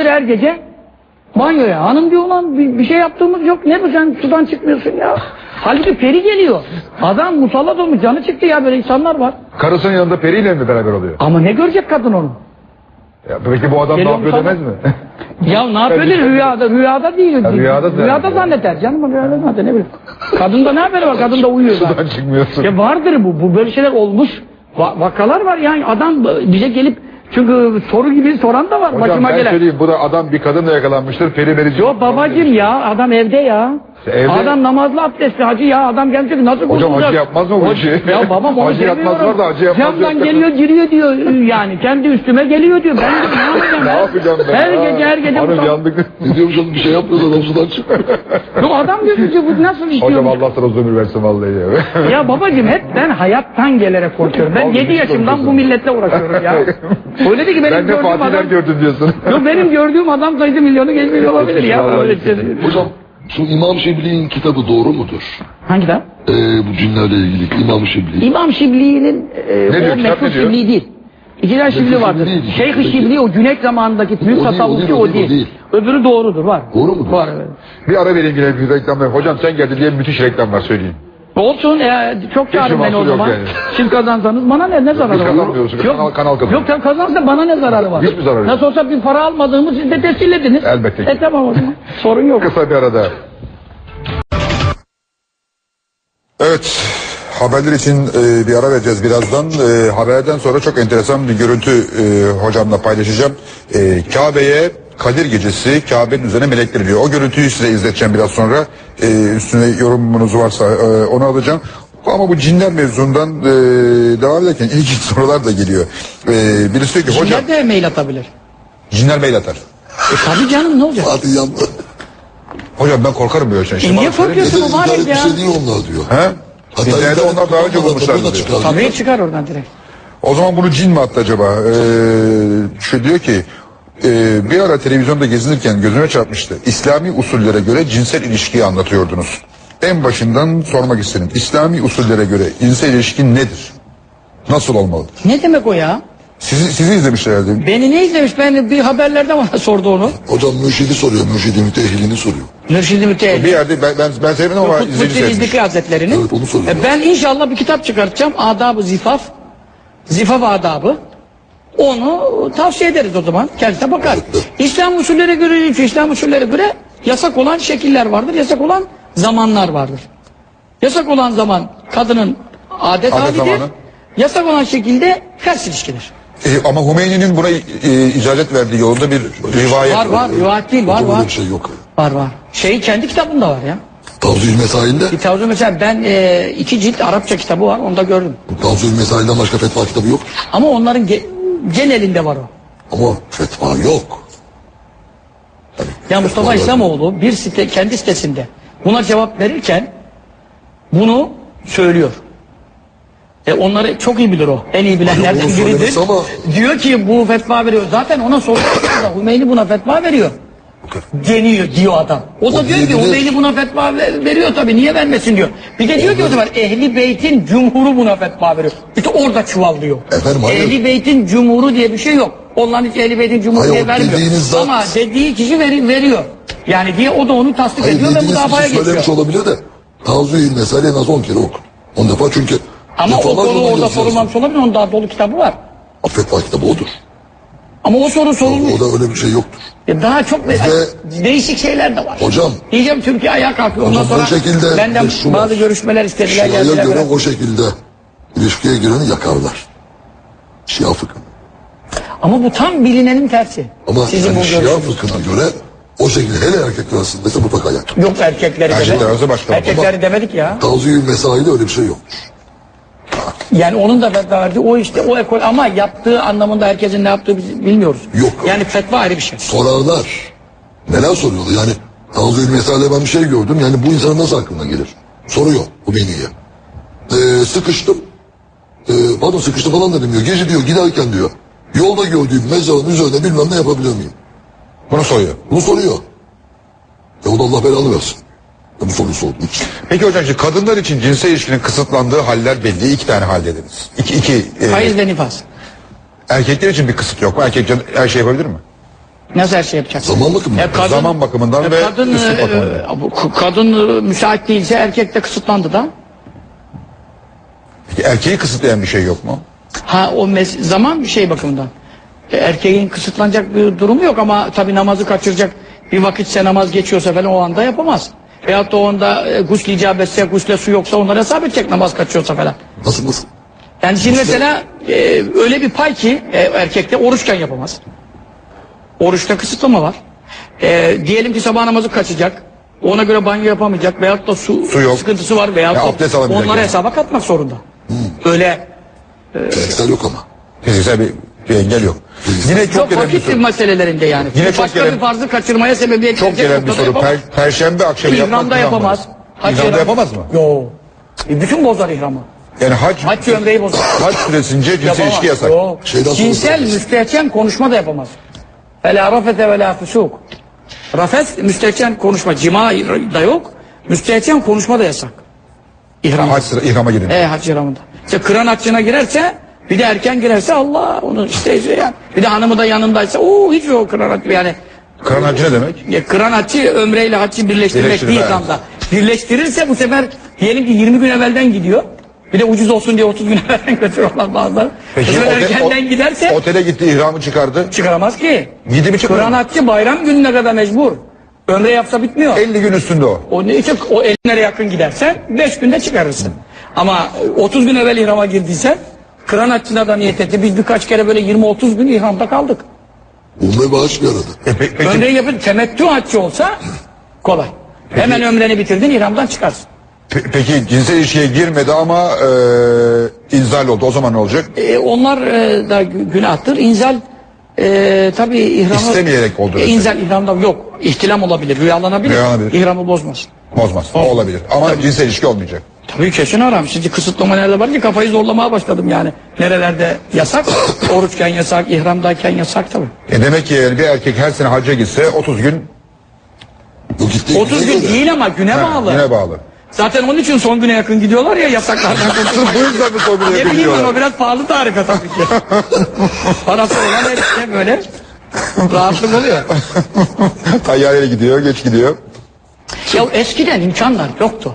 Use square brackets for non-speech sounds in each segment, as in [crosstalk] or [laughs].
öbür her gece banyoya. Hanım diyor ulan bir, bir şey yaptığımız yok. Ne bu sen sudan çıkmıyorsun ya. Halbuki peri geliyor. Adam musallat olmuş canı çıktı ya böyle insanlar var. Karısının yanında periyle mi beraber oluyor? Ama ne görecek kadın onu? Ya peki bu adam ne Geliyor yapıyor musallat. demez mi? [laughs] Ya ne yapıyor rüyada rüyada değil. Ha, rüyada rüyada zanneder. zanneder canım rüyada zanneder ne bileyim. Kadında ne haberi var kadın da uyuyor zaten. Sudan çıkmıyorsun. Ya vardır bu. Bu böyle şeyler olmuş. Va- vakalar var yani adam bize gelip çünkü soru gibi soran da var Hocam başıma ben gelen. söyleyeyim bu da adam bir kadınla yakalanmıştır. Peri verici. Yo babacım ya adam evde ya. Evde- Adam namazlı abdestli hacı ya adam gelmiş ki nasıl Hocam kurtulacak? hacı yapmaz mı bu işi? Ya babam onu Hacı yapmaz var da hacı yapmaz Camdan geliyor giriyor diyor yani kendi üstüme geliyor diyor. Ben de ne yapacağım? ne ben? yapacağım ben? Her Ha, gece her gece. Hanım yandık. Ne diyorum canım bir şey yapmıyor adam sudan çıkıyor. [laughs] Yok adam gözüküyor bu nasıl istiyor? Hocam Allah sana ömür versin vallahi ya. Ya babacım hep ben hayattan gelerek korkuyorum. Ben Vallahi 7 hiç yaşımdan bu milletle uğraşıyorum ya. [laughs] Öyle değil ki benim ben de gördüğüm Fatih'ler adam... gördüm diyorsun. Yok benim gördüğüm adam sayısı milyonu geçmiyor olabilir ya. Şey. Hocam şu İmam Şibli'nin kitabı doğru mudur? Hangi kitap? Ee, bu cinlerle ilgili İmam Şibli. İmam Şibli'nin e, Ne diyor, o kitap meşhur ne diyor? Şibli değil. İki tane Şibli Meşhur vardır. Şibli değil. Şeyh-i Şibli o Cüneyt zamanındaki büyük O değil, o tasavvufçu değil, o o değil, değil. Öbürü doğrudur var. Doğru mudur? Var evet. Bir ara vereyim yine bir reklam var. Hocam sen geldin diye müthiş reklam var söyleyeyim. Olsun e, çok çağırın beni o yok zaman. yani. Siz kazansanız bana ne, ne zararı biz var? kazanmıyoruz. Kanal- kanal kazanıyor. Yok sen kazansa bana ne zararı var? Hiçbir zararı yok. Nasıl olsa bir para almadığımı siz de tescil ediniz. Elbette ki. E tamam o zaman. [laughs] Sorun yok. Kısa bir arada. Evet. Haberler için e, bir ara vereceğiz birazdan. E, haberden sonra çok enteresan bir görüntü e, hocamla paylaşacağım. E, Kabe'ye Kadir Gecesi Kabe'nin üzerine melekler diyor. O görüntüyü size izleteceğim biraz sonra. E, üstüne yorumunuz varsa e, onu alacağım. Ama bu cinler mevzundan e, devam ederken [laughs] ilginç sorular da geliyor. E, birisi diyor ki hocam Cinler de mail atabilir. cinler mail atar. E tabii canım ne olacak? Fatih yandı. Hocam ben korkarım böyle şeyden. E niye korkuyorsun? Mübarek ya. şey değil onlar diyor. He? Hatta internet onlar daha önce bulmuşlar diyor. çıkar. Tabii çıkar oradan direkt. O zaman bunu cin mi attı acaba? Ee, şu diyor ki e, bir ara televizyonda gezinirken gözüme çarpmıştı. İslami usullere göre cinsel ilişkiyi anlatıyordunuz. En başından sormak istedim. İslami usullere göre cinsel ilişki nedir? Nasıl olmalıdır? Ne demek o ya? Sizi, sizi izlemişler herhalde. Beni ne izlemiş? Ben bir haberlerde bana sordu onu. Hocam mürşidi soruyor. Mürşidi müteahhilini soruyor. Mürşid-i Müteahhit. Bir yerde ben, ben, ben sevmedim ama izleyici Kutsi sevmiş. İzdiki Hazretleri'nin. Evet, onu soruyor. E, Ben inşallah bir kitap çıkartacağım. Adab-ı Zifaf. Zifaf adabı. Onu tavsiye ederiz o zaman. Kendisine bakar. İslam usullere göre. İslam usullere göre yasak olan şekiller vardır. Yasak olan zamanlar vardır. Yasak olan zaman kadının adet, Adet halidir. zamanı. Yasak olan şekilde ters ilişkidir. E, ama Hümeyni'nin buna e, icazet verdiği yolunda bir rivayet Var var. Rivayet değil. Var var. bir şey yok. Var var. Şey kendi kitabında var ya. Tavzül Mesail'de. Tavsiye mesela ben e, iki cilt Arapça kitabı var. Onu da gördüm. Tavzül Mesail'den başka fetva kitabı yok. Ama onların ge- genelinde var o. Ama fetva yok. Ya Mustafa İslamoğlu bir site kendi sitesinde buna cevap verirken bunu söylüyor. E onları çok iyi bilir o. En iyi bilenlerden Hayır, biridir. ama- Diyor ki bu fetva veriyor. Zaten ona soruyorlar. Hümeyni buna fetva veriyor. Deniyor diyor adam. O da O diyor ki diyebilir. Hümeyni buna fetva ver- veriyor tabii niye vermesin diyor. Bir de diyor ki o zaman Ehli Beyt'in cumhuru buna fetva veriyor. İşte orada çuvallıyor. Efendim, hayır. Ehli Beyt'in cumhuru diye bir şey yok. Onların hiç Ehli Beyt'in cumhuru Hayır, diye vermiyor. zat- Ama dediği kişi veri- veriyor. Yani diye o da onu tasdik Hayır ediyor ve müdafaya kişi söylemiş geçiyor. olabilir de. Mesail'i en az 10 kere oku. 10 defa çünkü. Ama o defalarca soru orada yazıyorsun. sorulmamış olabilir. Onun daha dolu kitabı var. O Fetva kitabı odur. Ama o soru sorulmuş. O da öyle bir şey yoktur. Ya Daha çok Ve- değişik şeyler de var. Hocam. Diyeceğim Türkiye ayağa kalkıyor. Ondan Hocam, bu sonra şekilde benden şu bazı var. görüşmeler istediler. Şia'ya geldiler göre falan. o şekilde ilişkiye gireni yakarlar. Şia fıkhı. Ama bu tam bilinenin tersi. Ama Sizin yani bu Şia görüşünüz. fıkhına göre o şekilde hele erkekler arasındaysa mutlaka yakar. Yok erkekleri Erkekler demedik. arası başka. Erkekleri demedik ya. Tavziyül mesaide öyle bir şey yoktur. Yani onun da fetva verdiği o işte o ekol ama yaptığı anlamında herkesin ne yaptığı biz bilmiyoruz. Yok. Yani fetva ayrı bir şey. Sorarlar. Neler soruyorlar yani Tavziyül mesaide ben bir şey gördüm yani bu insanın nasıl aklına gelir? Soruyor bu beniye. Ee, sıkıştım. Ee, pardon sıkıştım falan dedim diyor. Gece diyor giderken diyor. Yolda gördüğüm mezarın üzerine bilmem ne yapabilir miyim? Bunu soruyor. Bunu soruyor. Ya o da Allah belanı versin. Bu soruyu sorduğu için. Peki hocam şimdi kadınlar için cinsel ilişkinin kısıtlandığı haller belli. İki tane hal dediniz. İki, iki, e, Hayız ve nifas. erkekler için bir kısıt yok mu? Erkek her şey yapabilir mi? Nasıl her şey yapacaksın? Zaman bakımından. E, kadın, Zaman bakımından e, ve kadın, e, bakımından. e, bu kadın e, müsait değilse erkek de kısıtlandı da. Peki erkeği kısıtlayan bir şey yok mu? Ha o mes- zaman bir şey bakımından. E, erkeğin kısıtlanacak bir durumu yok ama tabii namazı kaçıracak bir vakitse namaz geçiyorsa falan o anda yapamaz. Veyahut da o anda e, gusül icabetse, gusle su yoksa onları hesap edecek namaz kaçıyorsa falan. Nasıl nasıl? Yani şimdi mesela e, öyle bir pay ki e, erkekte oruçken yapamaz. Oruçta kısıtlama var. E, diyelim ki sabah namazı kaçacak. Ona göre banyo yapamayacak veyahut da su, Su yok. sıkıntısı var veyahut Ya da onları yani. hesaba katmak zorunda. Öyle Fiziksel yok ama. Fiziksel bir, bir engel yok. Yine çok, çok vakit soru. meselelerinde yani. Yine çok Başka gelen- bir farzı kaçırmaya sebebiyet Çok gelen bir soru. Per, Perşembe akşamı yapmak İhramda yapamaz. Hac İhramda ihram- yapamaz mı? Yo. E, bütün bozar ihramı. Yani hac, Hac ömreyi bozar. hac süresince cinsel ilişki yasak. Yo. Şeyden sonra Cinsel müstehcen konuşma da yapamaz. Fela rafete ve la fusuk. Rafet müstehcen konuşma. Cima da yok. Müstehcen konuşma da yasak. İhram. Hac ihrama girin. E hac ihramında. İşte kıran haccına girerse bir de erken girerse Allah onu işte yani. Bir de hanımı da yanındaysa o hiç o kıran yani. Kıran hacı ne demek? Ya, kıran haccı ömreyle haccı birleştirmek Birleştirme, değil tam da. Birleştirirse bu sefer diyelim ki 20 gün evvelden gidiyor. Bir de ucuz olsun diye 30 gün [laughs] evvelden götürüyorlar bazıları. Peki otel- erkenden o- giderse Otele gitti ihramı çıkardı. çıkaramaz ki. Yedi mi çıkmadı Kıran mı? haccı bayram gününe kadar mecbur. Ömre yapsa bitmiyor. 50 gün üstünde o. O ne için o elinlere yakın gidersen 5 günde çıkarırsın. Ama e, 30 gün evvel ihrama girdiysen kıran haccına da niyet etti. Biz birkaç kere böyle 20-30 gün ihramda kaldık. Umre bağış bir arada. E, pe- peki, Ömreyi yapıp temettü haccı olsa kolay. Hemen ömreni bitirdin ihramdan çıkarsın. pe- peki cinsel ilişkiye girmedi ama e, inzal oldu. O zaman ne olacak? E, onlar e, da gü- günahtır. İnzal e, tabi ihramı... İstemeyerek oldu E, mesela. inzal ihramda yok. İhtilam olabilir, rüyalanabilir. Rüyalanabilir. İhramı bozmaz. Bozmaz. O olabilir. Ama cinsel ilişki olmayacak. Tabii kesin haram. Şimdi kısıtlama nerede var ki kafayı zorlamaya başladım yani. Nerelerde yasak? [coughs] Oruçken yasak, ihramdayken yasak tabii. E demek ki bir erkek her sene hacca gitse 30 gün Bu gitti. 30 gün değil ama güne ha, bağlı. güne bağlı. Zaten onun için son güne yakın gidiyorlar ya yasaklardan. [laughs] Bu yüzden mi son güne Ne yakın gidiyorlar? o biraz pahalı tarife tabii ki. [laughs] Parası olan hepsine böyle rahatlık oluyor. Tayyareyle gidiyor, geç gidiyor. Ya eskiden imkanlar yoktu.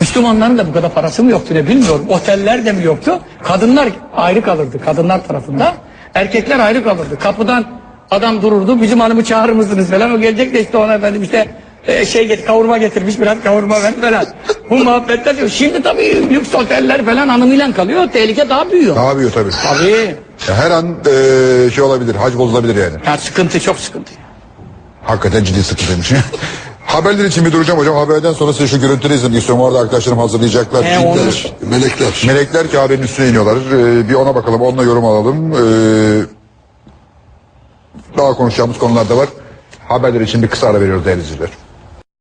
Müslümanların da bu kadar parası mı yoktu ne bilmiyorum. Oteller de mi yoktu? Kadınlar ayrı kalırdı kadınlar tarafında. Erkekler ayrı kalırdı. Kapıdan adam dururdu. Bizim hanımı çağırır mısınız falan. O gelecek de işte ona efendim işte e, şey get, kavurma getirmiş biraz kavurma ver falan. Bu muhabbetler diyor. Şimdi tabii lüks oteller falan hanımıyla kalıyor. Tehlike daha büyüyor. Daha büyüyor tabii. Tabii. Ya Her an e, şey olabilir, hac bozulabilir yani. Ya sıkıntı çok sıkıntı. Hakikaten ciddi sıkıntıymış. [laughs] Haberler için bir duracağım hocam. Haberden sonra size şu görüntüleri izlemek istiyorum. Orada arkadaşlarım hazırlayacaklar. He, onu- Melekler. Melekler. Melekler Kabe'nin üstüne iniyorlar. Ee, bir ona bakalım, onunla yorum alalım. Ee, daha konuşacağımız konular da var. Haberler için bir kısa ara veriyoruz değerli izleyiciler.